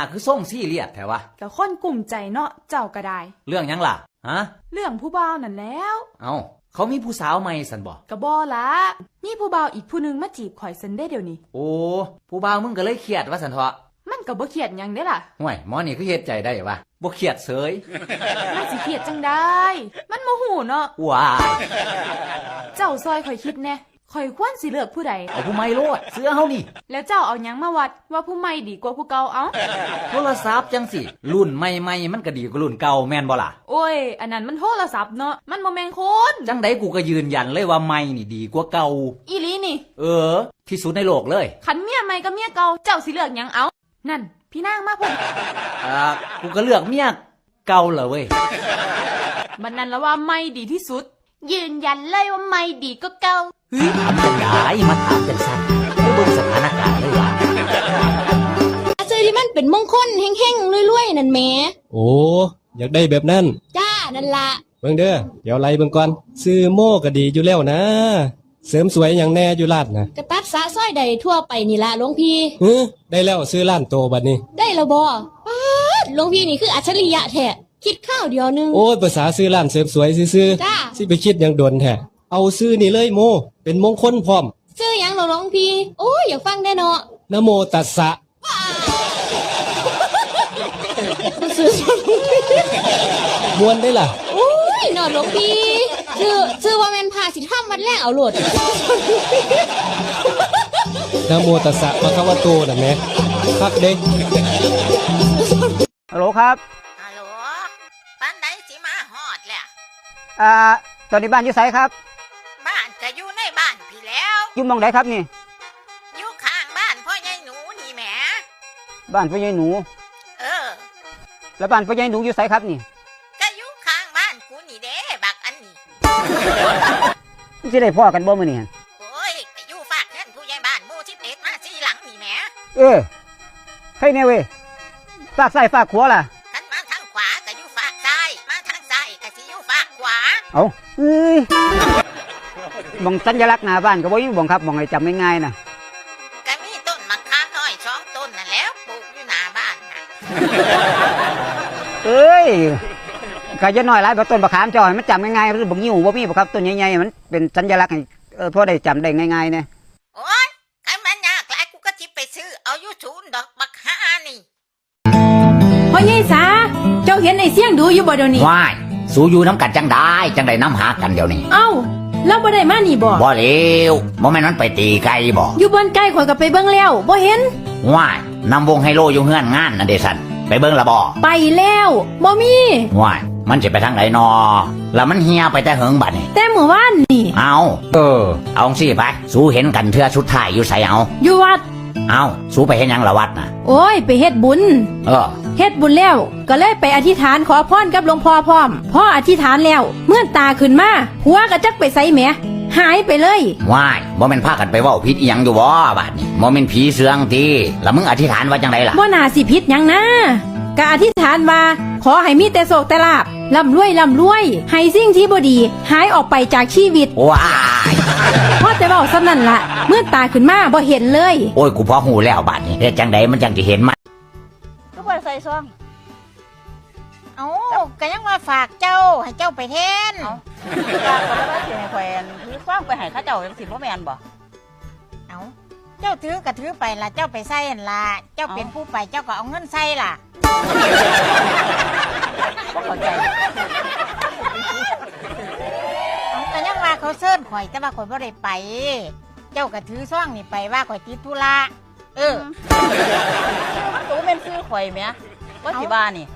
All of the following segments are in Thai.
อะคือส่งซี่เลียดแถวะ ก็คนกลุ่มใจเนาะเจ้าก็ได้ เรื่องหยังล่ะ ฮะ เรื่องผู้บ่าวนั่นแล้วเอาเขามีผู้สาวใหม่สันบอก ก็บ่ละมีผู้บ่าวอีกผู้หนึงมาจีบข่อยซันได้เดี๋ยวนี้ โอ้ ผู้บ่าวมึงก็เลยเครียดว่าสันเถาะมันก็บ่เครียดหยังเด้ล่ะห่วยหมอนี่คือเฮ็ดใจได้วะบ่เครียดเสยมันสิเครียดจังได้ มันโมโหเนาะ ว้าย เจ้าซอยข่อยคิดแน่ ข่อยควรสิเลือกผู้ใด เอาผู้ไม่โลดเสื้อเฮานี่ แล้วเจ้าเอาหยังมาวัดว่าผู้ใหม่ดีกว่าผู้เก่าเอ้า โทรศัพท์จังสิ รุ่นใหม่ๆมันก็ดีกว่ารุ่นเก่าแม่นบ่ล่ะ โอ้ย อันนั้นมันโทรศัพท์เนาะ มันบ่แม่นคน จังใดกูก็ยืนยันเลยว่าใหม่นี่ดีกว่าเก่า อีหลีนี่ เออ ที่สุดในโลกเลยขันเมียใหม่กับเมียเก่า เจ้าสิเลือกหยังเอา นั่น พี่นางมาพุ่นอ่ากูก็เลือกเมียเก่าเหรอเว้ย บันนั้นละว่าไม่ดีที่สุด ยืนยันเลยว่าไม่ดีก็เก่า ถามจังไดมาถามจังสั้นไปเบิ่งสถานการณ์เลยว่าอาเจอที่มันเป็นมงคลแห้งๆรวยๆนั่นแหมโอ้อยากได้แบบนั้น จ้านั่นละเบิ่งเด้อเดี๋ยวไล่เบิ่งก่อนซื้อโม่ก็ดีอยู่แล้วนะ เสริมสวยอย่างแน่อยู่ลาดนะกระตัดสะส้อยใดทั่วไปนี่ละหลวงพี่เฮ้ได้แล้วซื้อล้านโตบัดนี้ ได้แล้วบ่ป๊าดหลวงพี่นี่คืออัจฉริยะแท้คิดข้าวเดียวหนึง โอ้ยภาษาซื้อล้านเสริมสวยซื่อจ้าๆสิไปคิดหยังโดนแท้เอาซื้อนี่เลยโม เป็นมงคลพร้อม ชื่อหยังเหรอหลวงพี่โอ้ยอยากฟังได้เนาะนะโมตัสสะซื้อมวนได้ล่ะ โอ้ยเนาะหลวงพี่ชื่อชื่อว่าแม่นพาสิทำวัดแรกเอาโลดนะโมตัสสะพระคะวะโตน่ะแหม่คักเด้ฮัลโหลครับ ฮัลโหลปันไดสิมาฮอดแหละ อ่า ตอนนี้บ้านอยู่ไสครับบ้ อยู่หมองไหนครับนี่ อยู่ข้างบ้านพ่อใหญ่หนูนี่แหมบ้านพ่อใหญ่หนู เออ แล้วบ้านพ่อใหญ่หนูอยู่ไสครับนี่ก็อยู่ข้างบ้านกูนี่เด้บักอันนี้ สิได้พ่อกันบ่มื้อนี้หั่นโอ้ยก็อยู่ฝากเงินผู้ใหญ่บ้านหมู่ที่เอ็ดมาสีหลังนี่แหมเออใครแน่เว้ยฝากซ้ายฝากขวาล่ะกันมาทางขวาก็อยู่ฝากซ้าย มาทางซ้ายก็สิอยู่ฝากขวา เอาเอ้ยห มองสัญลักษณ์หน้าบ้านก็บ่อยู่บ่งครับหมองให้จำง่ายๆนะก็มีต้นมะขามน้อยสองต้นนั่นแหล้วปลูกอยู่หน้าบ้านน่ะเอ้ยก็จะน้อยหลายบ่ต้นบะขามจอยมันจำง่ายๆมันบ่งิ้วบ่มีบ่ครับต้นใหญ่ๆมันเป็นสัญลักษณ์ให้เออพอได้จำได้ง่ายๆนะโอ้ยกันมันยากหลายกูก็จิไปซื้อเอาอยู่ศูนย์ดอกบักฮานี่พ่อใหญ่สาเจ้าเห็นไอ้เสี่ยงดูอยู่บ่เดี๋ยวนี้ว้ายสู้อยู่น้ำกันจังได้จังได้น้ำหากันเดี๋ยวนี้ เอ้า แล้วบ่ได้มานี่บ่บ่เร็วบ่แม่นมันไปตีไก่บ่อยู่บนใกล้ข่อยก็ไปเบิ่งแล้วบ่เห็นว้ายนำวงไฮโลอยู่เฮือนงานนั่นเดซันไปเบิ่งละบ่ไปแล้วบ่มีว้ายมันจะไปทางไหนนอแล้วมันเฮียไปแต่เหิงบัดนี่แต่เมื่อวานนี่ เอาเออ เอาสิไปสู้เห็นกันเทื่อสุดท้ายอยู่ไสเอาอยู่วัดเอาสู้ไปเห็นหยังละวัดน่ะ โอ้ย ไปเฮ็ดบุญ เออ เฮ็ดบุญแล้ว ก็เลยไปอธิษฐานขอพรกับหลวงพ่อพร้อมพ่ออธิษฐานแล้ว เมื่อตาขึ้นมาหัวก็จักไปใส่แหมหายไปเลยว้ายบ่แม่นพากันไปเว้าผิดอีหยังอยู่บ่บาดนี้บ่แม่นผีเสืองติแล้วมึงอธิษฐานว่าจังไดล่ะบ่น่าสิผิดหยังนะก็อธิษฐานว่าขอให้มีแต่โศกแต่ลาบร่ำรวยร่ำรวย ให้สิ่งที่บ่ดี หายออกไปจากชีวิตว้ายพอแต่เว้าซ้ำนั่นละเมื่อตาขึ้นมาบ่เห็นเลย โอ้ยกูพอหูแล้วบาดนี้เฮ็ดจังไดมันจังสิเห็นมันก็บ่ ใส่ซอง เอาก็ยังมาฝากเจ้าให้เจ้าไปแทนว่าคนละว่าสิให้แขวนถือฟ้างไปให้เข้าเจ้าจังสิบ่แม่นบ่เอาเจ้าถือก็ถือไปล่ะเจ้าไปใส่หั่นล่ะเจ้าเป็นผู้ไปเจ้าก็เอาเงินใส่ล่ะบ่เข้าใจเอาก็ยังว่าเขาเซิ้นข่อยแต่ว่าข่อยบ่ได้ไป เจ้าก็ถือซ่องนี่ไปว่าข่อยติดธุระ เออมันก็บ่แม่นซื้อข่อยแหมว่าสิว่านี่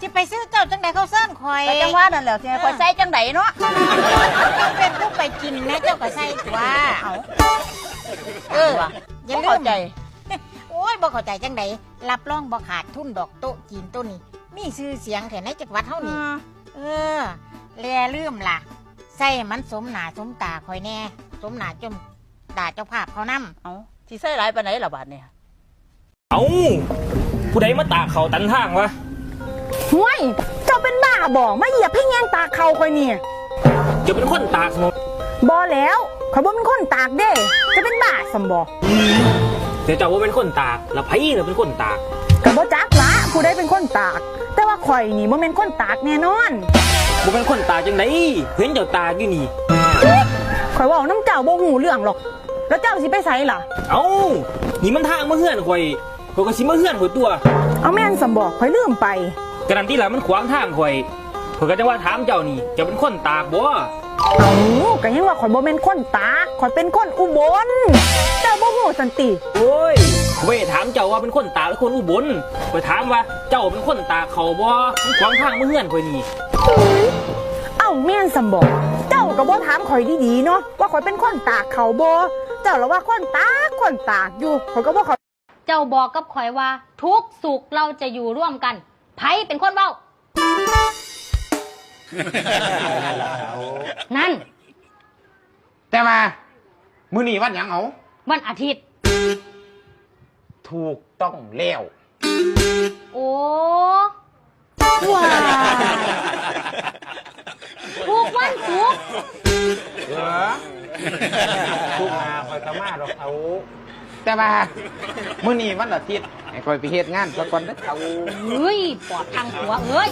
สิไปซื้อเจ้าจังใดเขาเซิ้นข่อยแต่จังว่านั่นแหล้วสิให้ข่อยใส่จังไดเนาะเจ้าเป็นผู้ไปกินนะเจ้าก็ใส่ตัวเอาเออว่าอย่าบ่ลืเข้ามใจ โอ้ยบ่เข้าใจจังใดรับรองบ่ขาดทุนดอกโต๊ะจีนตัวนี้ มีชื่อเสียงแถวในจังหวัดเฮานี่ เออแลลืมล่ะ ใส่มันสมหน้าสมตาคอยแน่ สมหน้าจมตาเจ้าภาพเขานำเอา สิใส่หลายปานไหนล่ะบาดเนี่ยเอาผู้ใดมาตากเขาตันทางวะห้วยเจ้าเป็นบ้าบอกมาเหยียบให้แงงตากเขาคอยเนี่ยจะเป็นคนตากสมบอแล้วขอยบ่เป็นคนตากเด้ จะเป็นบ้าสมบอเดี๋ยวเจ้าว่าเป็นคนตากแล้วไผ่เราเป็นคนตากกับบ่จักละผู้ใดเป็นคนตาก แต่ว่าข่อยนี่บ่แม่นคนตากแน่นอนบ่เป็นคนตาจังไดเห็นเจ้าตาอยู่นี่ข่อยเว่าน้ำเจ้าบ่หูเรื่องหรอก แล้วเจ้าสิไปไสล่ะ เอ้านี่มันทางมาเฮือนข่อยข่อยก็สิมาเฮือนข่อยตัวเอาแม่นสำบอกข่อยลืมไปกระนั้นที่หละมันขวางทางข่อยข่อยก็จะว่าถามเจ้านี่เจะเป็นคนตากบ่เอาก็ยังว่าข่อยบ่แม่นคนตากข่อยเป็นคนอุบลเจ้าบ่ฮู้สันติโอ้ยข่อยบ่ได้ถามเจ้าว่าเป็นคนตากหรือคนอุบลข่อยถามว่าเจ้าเป็นคนตากเขาบ่มันขวางทางมาเฮือนข่อยนี่เอ้าแม่นสำบอกเจ้าก็บ่ถามข่อยดีๆเนาะว่าข่อยเป็นคนตากเขาบ่ เจ้าละว่าคนตากคนตากอยู่ข่อยก็บ่เข้าเจ้าบอกกับข่อยว่า ทุกสุขเราจะอยู่ร่วมกันไผเป็นคนเบ้า นั่น แต่ว่ามื้อนี้วันหยังเอาวันอาทิตย์ ถูกต้องแล้ว โอ้ว้ายทุกวันศุกร์เออทุกมา คอยกะมาดอกเขาแต่ว่ามื้อนี้วันอาทิตย์ให้คอยไปเฮ็ดงานสักวันเด้อเขาเฮ้ยปอดทางหัวเอ้ย